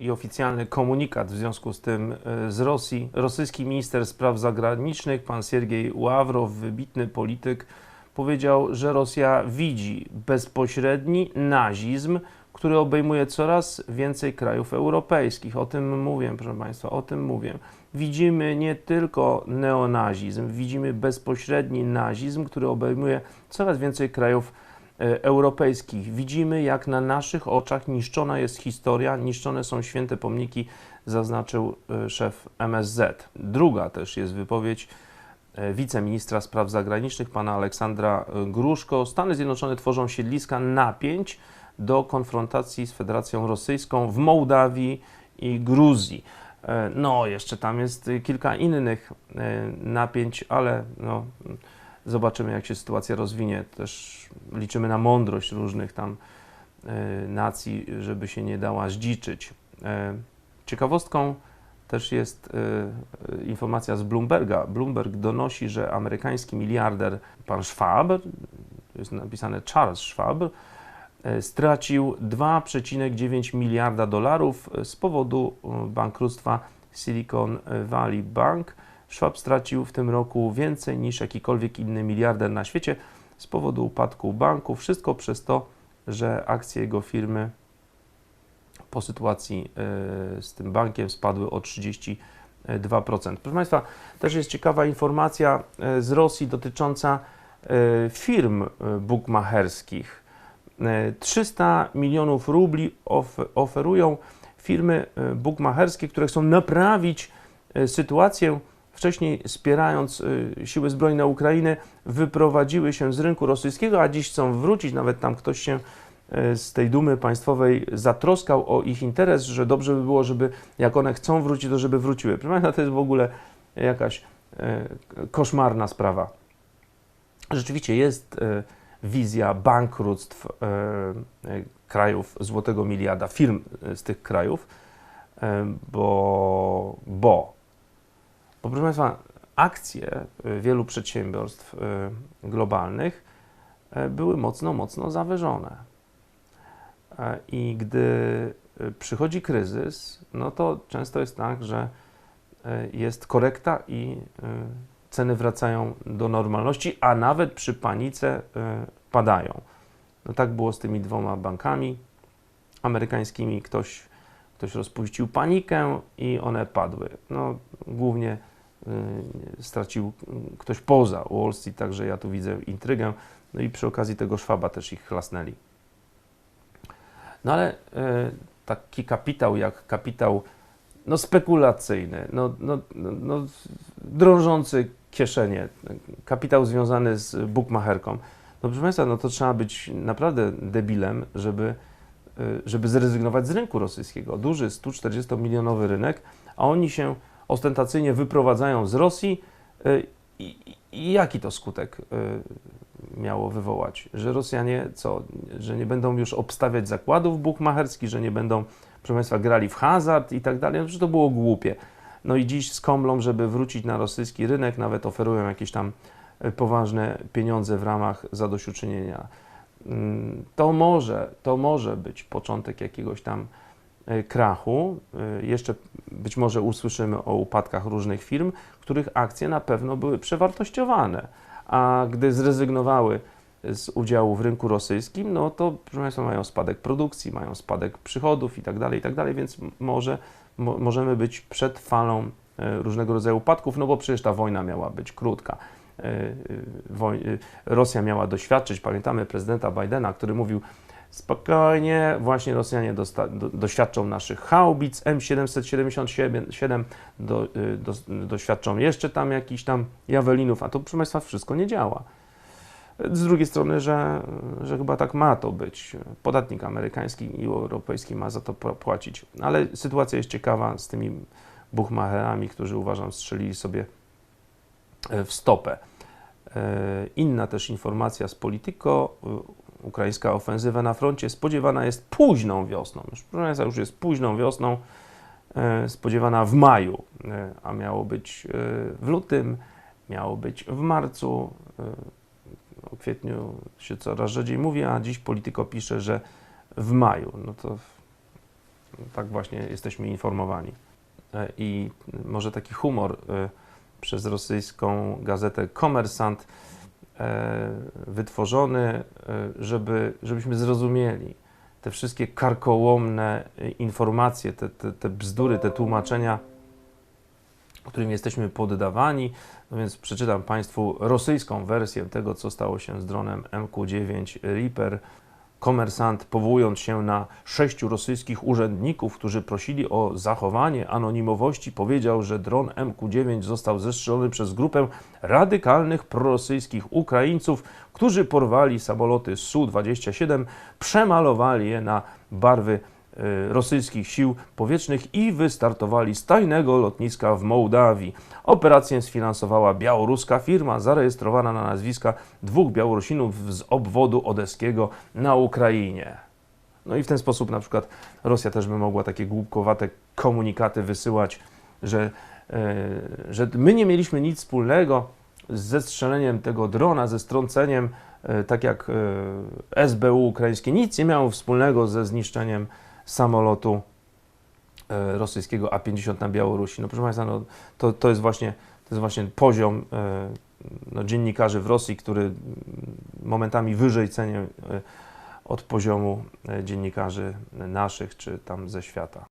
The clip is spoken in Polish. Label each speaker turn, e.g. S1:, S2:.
S1: i oficjalny komunikat w związku z tym e, z Rosji. Rosyjski minister spraw zagranicznych, pan Siergiej Ławrow, wybitny polityk, powiedział, że Rosja widzi bezpośredni nazizm, który obejmuje coraz więcej krajów europejskich. O tym mówię, proszę Państwa, o tym mówię. Widzimy nie tylko neonazizm, widzimy bezpośredni nazizm, który obejmuje coraz więcej krajów e, europejskich. Widzimy, jak na naszych oczach niszczona jest historia, niszczone są święte pomniki, zaznaczył e, szef MSZ. Druga też jest wypowiedź e, wiceministra spraw zagranicznych, pana Aleksandra e, Gruszko. Stany Zjednoczone tworzą siedliska napięć do konfrontacji z Federacją Rosyjską w Mołdawii i Gruzji. E, No, jeszcze tam jest kilka innych e, napięć, ale no, zobaczymy, jak się sytuacja rozwinie. Też liczymy na mądrość różnych tam e, nacji, żeby się nie dała zdziczyć. E, Ciekawostką też jest e, informacja z Bloomberga. Bloomberg donosi, że amerykański miliarder pan Schwab, jest napisane Charles Schwab, stracił 2,9 miliarda dolarów z powodu bankructwa Silicon Valley Bank. Schwab stracił w tym roku więcej niż jakikolwiek inny miliarder na świecie z powodu upadku banku. Wszystko przez to, że akcje jego firmy po sytuacji e, z tym bankiem spadły o 32%. Proszę Państwa, też jest ciekawa informacja e, z Rosji dotycząca e, firm bukmacherskich. E, 300 milionów rubli of, oferują firmy bukmacherskie, które chcą naprawić sytuację. Wcześniej wspierając e, siły zbrojne Ukrainy, wyprowadziły się z rynku rosyjskiego, a dziś chcą wrócić. Nawet tam ktoś się e, z tej dumy państwowej zatroskał o ich interes, że dobrze by było, żeby jak one chcą wrócić, to żeby wróciły. Proszę to jest w ogóle jakaś e, koszmarna sprawa. Rzeczywiście jest wizja bankructw krajów złotego miliarda, firm z tych krajów, bo, bo, bo proszę Państwa, akcje e, wielu przedsiębiorstw e, globalnych e, były mocno, mocno zawyżone. I gdy przychodzi kryzys, no to często jest tak, że jest korekta i ceny wracają do normalności, a nawet przy panice padają. No tak było z tymi dwoma bankami amerykańskimi. Ktoś, ktoś rozpuścił panikę i one padły. No, głównie y, stracił y, ktoś poza Wall Street, także ja tu widzę intrygę. No i przy okazji tego Szwaba też ich chlasnęli. No ale y, taki kapitał jak kapitał no spekulacyjny, no, no, no, no drążący kieszenie, kapitał związany z bukmacherką. No proszę Państwa, no to trzeba być naprawdę debilem, żeby, y, żeby zrezygnować z rynku rosyjskiego. Duży 140-milionowy rynek, a oni się ostentacyjnie wyprowadzają z Rosji. y, I, jaki to skutek y, miało wywołać? Że Rosjanie co? Że nie będą już obstawiać zakładów bukmacherskich, że nie będą, proszę Państwa, grali w hazard i tak dalej. No przecież to było głupie. No i dziś skomlą, żeby wrócić na rosyjski rynek, nawet oferują jakieś tam y, poważne pieniądze w ramach zadośćuczynienia. Mm, To może, to może być początek jakiegoś tam krachu. Y, Jeszcze być może usłyszymy o upadkach różnych firm, których akcje na pewno były przewartościowane, a gdy zrezygnowały z udziału w rynku rosyjskim, no to proszę Państwa mają spadek produkcji, mają spadek przychodów i tak dalej, i tak więc może mo, możemy być przed falą e, różnego rodzaju upadków, no bo przecież ta wojna miała być krótka. E, e, e, Rosja miała doświadczyć, pamiętamy prezydenta Bidena, który mówił, spokojnie, właśnie Rosjanie do, doświadczą naszych haubic M777, do, y, do, doświadczą jeszcze tam jakichś tam jawelinów, a to proszę Państwa wszystko nie działa. Z drugiej strony, że, że chyba tak ma to być. Podatnik amerykański i europejski ma za to pła- płacić. Ale sytuacja jest ciekawa z tymi buchmacherami, którzy uważam strzelili sobie e, w stopę. E, Inna też informacja z Polityko. Ukraińska ofensywa na froncie spodziewana jest późną wiosną. Już, proszę Państwa, już jest późną wiosną, e, spodziewana w maju, e, a miało być e, w lutym, miało być w marcu. o kwietniu się coraz rzadziej mówi, a dziś Polityko pisze, że w maju. No to Tak właśnie jesteśmy informowani. I może taki humor przez rosyjską gazetę Komersant wytworzony, e, żeby, żebyśmy zrozumieli te wszystkie karkołomne e, informacje, te, te, te bzdury, te tłumaczenia, którym jesteśmy poddawani. No więc przeczytam Państwu rosyjską wersję tego, co stało się z dronem MQ-9 Reaper. Komersant, powołując się na sześciu rosyjskich urzędników, którzy prosili o zachowanie anonimowości, powiedział, że dron MQ-9 został zestrzelony przez grupę radykalnych prorosyjskich Ukraińców, którzy porwali samoloty Su-27, przemalowali je na barwy rosyjskich sił powietrznych i wystartowali z tajnego lotniska w Mołdawii. Operację sfinansowała białoruska firma zarejestrowana na nazwiska dwóch Białorusinów z obwodu odeskiego na Ukrainie. No i w ten sposób na przykład Rosja też by mogła takie głupkowate komunikaty wysyłać, że, e, że my nie mieliśmy nic wspólnego z zestrzeleniem tego drona, ze strąceniem, e, tak jak SBU ukraińskie, nic nie miało wspólnego ze zniszczeniem samolotu e, rosyjskiego A-50 na Białorusi. No proszę Państwa, no, to, to, jest właśnie, to jest właśnie poziom e, no, dziennikarzy w Rosji, który momentami wyżej cenię e, od poziomu dziennikarzy naszych czy tam ze świata.